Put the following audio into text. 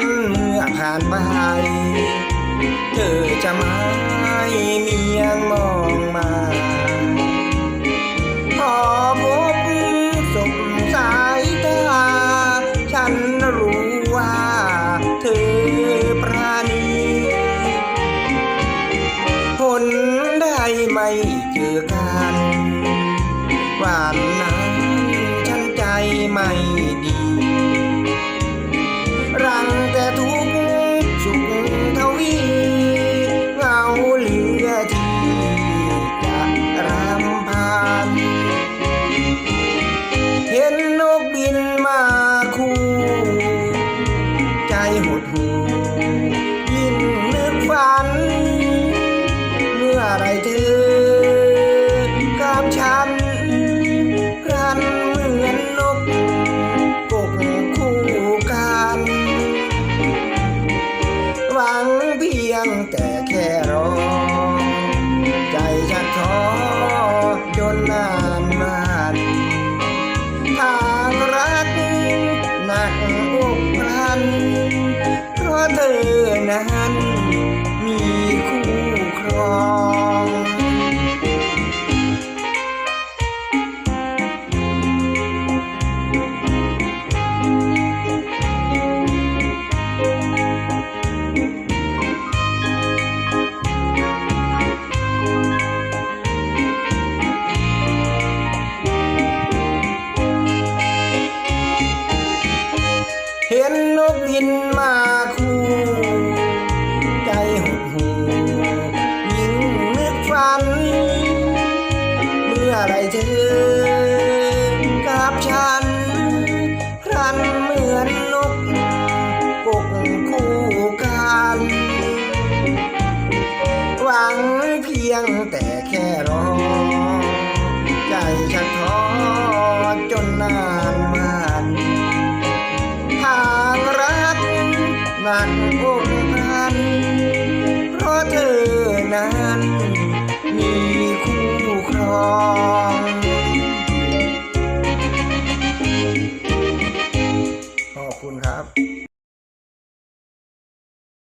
เมื่อผ่านไป เธอจะไม่เมียงมองมาพอพบสบสายตา ฉันรู้ว่าเธอปราณีผลได้ไม่เจอกันวันนั้นฉันใจไม่ ใเธอนั้น มีคู่ครอง ไรเธอกับฉันพรันเหมือนนกกกคู่กันหวังเพียงแต่แค่รอ ใจฉันท้อจนนานวันทางรักนั้น